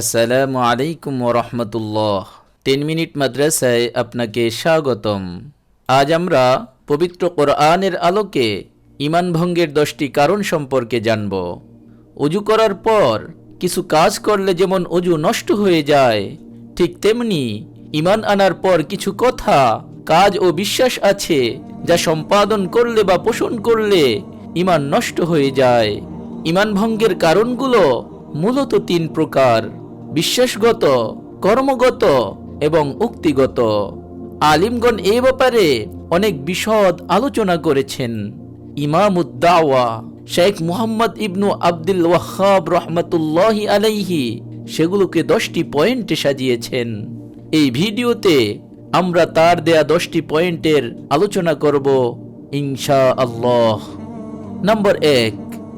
আসসালামু আলাইকুম রহমতুল্লাহ। তিন মিনিট মাদ্রাসায় আপনাকে স্বাগতম। আজ আমরা পবিত্র কোরআনের আলোকে ইমান ভঙ্গের দশটি কারণ সম্পর্কে জানব। অজু করার পর কিছু কাজ করলে যেমন অজু নষ্ট হয়ে যায়, ঠিক তেমনি ইমান আনার পর কিছু কথা, কাজ ও বিশ্বাস আছে যা সম্পাদন করলে বা পোষণ করলে ইমান নষ্ট হয়ে যায়। ইমান ভঙ্গের কারণগুলো মূলত তিন প্রকার। বিশ্বাসগত, কর্মগত এবং উক্তিগত। আলিমগণ এ ব্যাপারে অনেক বিশদ আলোচনা করেছেন। ইমামুদ্দাওয়া, শেখ মুহাম্মদ ইবনু আব্দুল ওয়াহাব রহমতুল্লাহি আলাইহি সেগুলোকে দশটি পয়েন্টে সাজিয়েছেন। এই ভিডিওতে আমরা তার দেয়া দশটি পয়েন্টের আলোচনা করব ইনশা আল্লাহ নম্বর এক,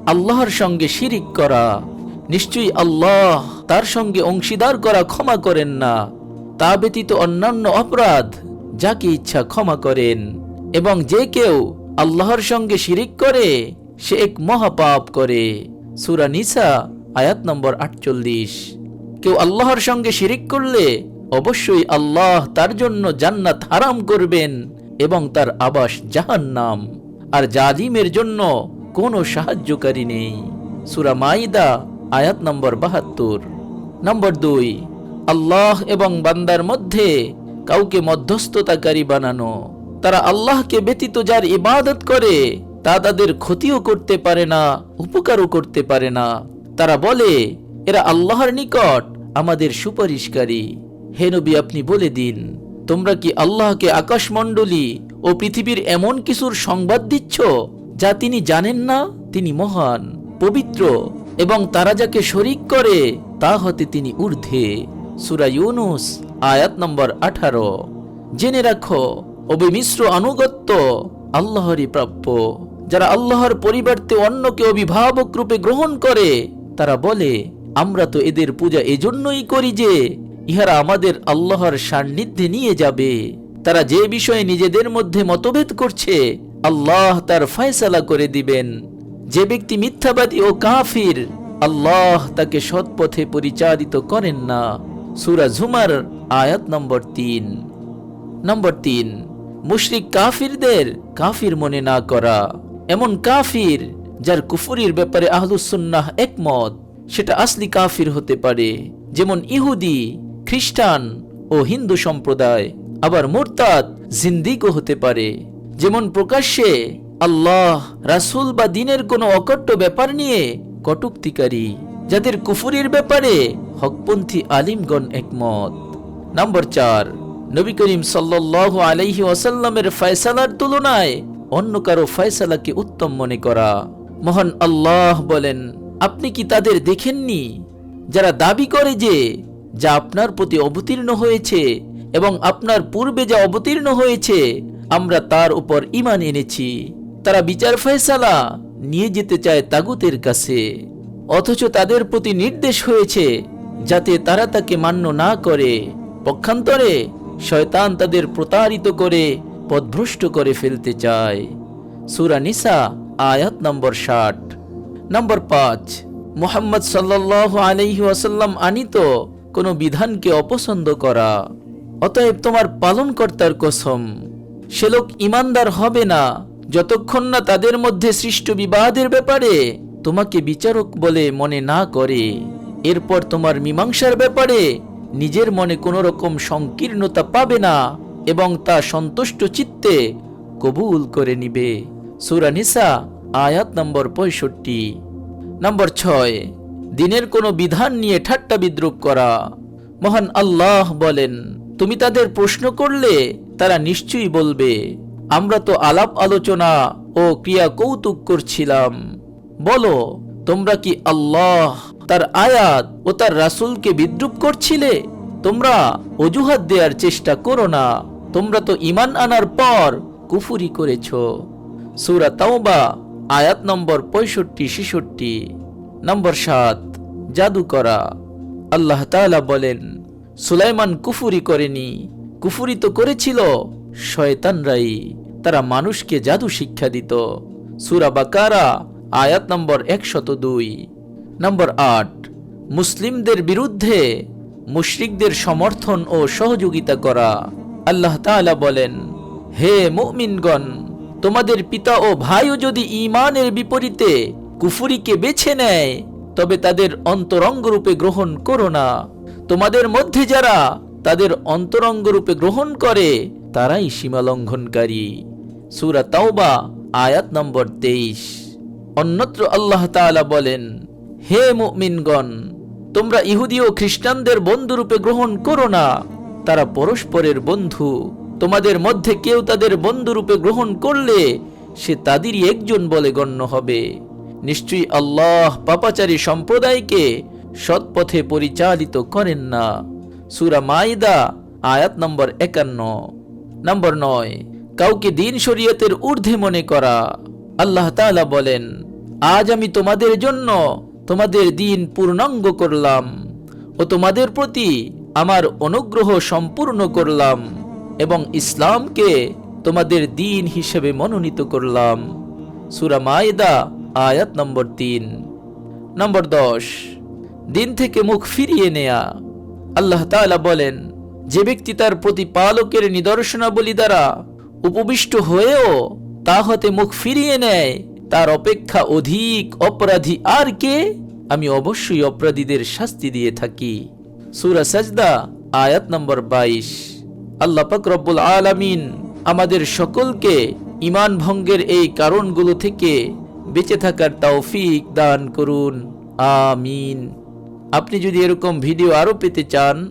আল্লাহর সঙ্গে শিরিক করা। নিশ্চয়ই আল্লাহ তার সঙ্গে অংশীদার করা ক্ষমা করেন না। তা ব্যতীত অন্যান্য অপরাধ যাকে ইচ্ছা ক্ষমা করেন। এবং যে কেউ আল্লাহর সঙ্গে শিরিক করে, সে এক মহাপাপ করে। সুরা নিসা, আয়াত নম্বর আটচল্লিশ। কেউ আল্লাহর সঙ্গে শিরিক করলে, অবশ্যই আল্লাহ তার জন্য জান্নাত হারাম করবেন এবং তার আবাস জাহান্নাম। আর জালিমের জন্য কোনো সাহায্যকারী নেই। সুরা মাইদা আয়াত নম্বর বাহাত্তর। নম্বর দুই, আল্লাহ এবং বান্দার মধ্যে কাউকে মধ্যস্থতাকারী বানানো। তারা আল্লাহকে ব্যতীত যার ইবাদত করে, তা তাদের ক্ষতিও করতে পারে না, উপকারও করতে পারে না। তারা বলে, এরা আল্লাহর নিকট আমাদের সুপারিশকারী। হে নবী, আপনি বলে দিন, তোমরা কি আল্লাহকে আকাশমণ্ডলী ও পৃথিবীর এমন কিছুর সংবাদ দিচ্ছ, যা তিনি জানেন না? তিনি মহান, পবিত্র এবং তারা যাকে শরিক করে, তা হতে তিনি ঊর্ধ্বে। সুরা ইউনুস, আয়াত নম্বর আঠারো। জেনে রাখো, অবিমিশ্র আনুগত্য আল্লাহরই প্রাপ্য। যারা আল্লাহর পরিবর্তে অন্যকে অভিভাবক রূপে গ্রহণ করে, তারা বলে, আমরা তো এদের পূজা এজন্যই করি যে, ইহারা আমাদের আল্লাহর সান্নিধ্যে নিয়ে যাবে। তারা যে বিষয়ে নিজেদের মধ্যে মতভেদ করছে, আল্লাহ তার ফয়সালা করে দিবেন। যে ব্যক্তি মিথ্যাবাদী ও কাফির, আল্লাহ তাকে সৎপথে পরিচালিত করেন না। সুরা ঝুমার আয়াত নম্বর তিন। নম্বর তিন, মুশরিক কাফিরদের কাফির মনে না করা। এমন কাফির যার কুফুরির ব্যাপারে আহলুসুন্নাহ একমত, সেটা আসলি কাফির হতে পারে। যেমন ইহুদি, খ্রিস্টান ও হিন্দু সম্প্রদায়, আবার মোরতাদ জিন্দিগও হতে পারে। যেমন প্রকাশ্যে আল্লাহ, রাসূল বা দিনের কোনো অকট্য ব্যাপার নিয়ে কটুক্তিকারী, যাদের কুফুরির ব্যাপারে হকপন্থী আলিমগণ একমত। নম্বর চার, নবী করিম সাল্লাহ আলাইহি ওয়াসাল্লামের ফয়সালার তুলনায় অন্য কারও ফয়সালাকে উত্তম মনে করা। মহান আল্লাহ বলেন, আপনি কি তাদের দেখেননি? যারা দাবি করে যে, যা আপনার প্রতি অবতীর্ণ হয়েছে এবং আপনার পূর্বে যা অবতীর্ণ হয়েছে, আমরা তার উপর ইমান এনেছি। তারা বিচার ফয়সালা নিয়ে যেতে চায় তাগুতের কাছে। অথচ তাদের প্রতি নির্দেশ হয়েছে যাতে তারা তাকে মান্য না করে। পক্ষান্তরে শয়তান তাদের প্রতারিত করে, পথভ্রষ্ট করে ফেলতে চায়। সুরা নিসা, আয়াত নম্বর ষাট। নম্বর পাঁচ, মোহাম্মদ সাল্লাহ আলহি ওয়াসাল্লাম আনিত কোনো বিধানকে অপছন্দ করা। অতএব তোমার পালনকর্তার কসম, সে লোক ইমানদার হবে না। যতক্ষণ না তাদের মধ্যে সৃষ্ট বিবাদের ব্যাপারে তোমাকে বিচারক বলে মনে না করে, এরপর তোমার মীমাংসার ব্যাপারে নিজের মনে কোনো রকম সংকীর্ণতা পাবে না এবং তা সন্তুষ্ট চিত্তে কবুল করে নিবে। সুরানিসা আয়াত নম্বর পঁয়ষট্টি। নম্বর ছয়, দিনের কোনো বিধান নিয়ে ঠাট্টা বিদ্রুপ করা। মহান আল্লাহ বলেন, তুমি তাদের প্রশ্ন করলে তারা নিশ্চয়ই বলবে আমরা তো আলাপ আলোচনা ও ক্রিয়া কৌতুক করছিলাম। বলো, তোমরা কি আল্লাহ তার আয়াত ও তার রাসূলকে বিদ্রুপ করছিলে? তোমরা অজুহাত দেওয়ার চেষ্টা করো না। তোমরা তো ইমান আনার পর কুফুরি করেছ। সুরা তাওবা, আয়াত নম্বর পঁয়ষট্টি, ছেষট্টি, নম্বর সাত জাদু করা আল্লাহ তাআলা বলেন, সুলাইমান কুফুরি করেনি। কুফুরি তো করেছিল শয়তানরাই তারা মানুষকে জাদু শিক্ষা দিত। সুরা বাকারা, আয়াত নম্বর একশত দুই। নম্বর আট, মুসলিমদের বিরুদ্ধে মুশরিকদের সমর্থন ও সহযোগিতা করা। আল্লাহ তাআলা বলেন, হে মুমিনগণ, তোমাদের পিতা ও ভাইও যদি ঈমানের বিপরীতে কুফুরিকে বেছে নেয়, তবে তাদের অন্তরঙ্গ রূপে গ্রহণ করো না। তোমাদের মধ্যে যারা তাদের অন্তরঙ্গ রূপে গ্রহণ করে তারাই সীমালঙ্ঘনকারী। সুরা তাওবা, আয়াত নম্বর তেইশ। অন্যত্র আল্লাহ তাআলা বলেন, হে মুমিনগণ, তোমরা ইহুদি ও খ্রিস্টানদের বন্ধুরূপে গ্রহণ করো না। তারা পরস্পরের বন্ধু। তোমাদের মধ্যে কেউ তাদের বন্ধুরূপে গ্রহণ করলে সে তাদেরই একজন বলে গণ্য হবে। নিশ্চয়ই আল্লাহ পাপাচারী সম্প্রদায়কে সৎপথে পরিচালিত করেন না। সুরা মাইদা, আয়াত নম্বর একান্ন। নম্বর নয়, কাউকে দিন শরীয়তের ঊর্ধ্বে মনে করা। আল্লাহ তাআলা বলেন, আজ আমি তোমাদের জন্য তোমাদের দিন পূর্ণাঙ্গ করলাম ও তোমাদের প্রতি আমার অনুগ্রহ সম্পূর্ণ করলাম এবং ইসলামকে তোমাদের দিন হিসেবে মনোনীত করলাম। সুরা মায়েদা, আয়াত নম্বর তিন। নম্বর দশ, দিন থেকে মুখ ফিরিয়ে নেয়া। আল্লাহ তাআলা বলেন যে ব্যক্তি তার প্রতিপালকের নিদর্শনাবলী দ্বারা উপবিষ্ট হয়েও তা হতে মুখ ফিরিয়ে নেয়, তার অপেক্ষা অধিক অপরাধী আর কে? আমি অবশ্যই অপরাধীদের শাস্তি দিয়ে থাকি। সুরা সাজদা, আয়াত নম্বর বাইশ। আল্লাহ পাক রব্বুল আলামিন আমাদের সকলকে ইমান ভঙ্গের এই কারণগুলো থেকে বেঁচে থাকার তৌফিক দান করুন। আমিন। আপনি যদি এরকম ভিডিও আরও পেতে চান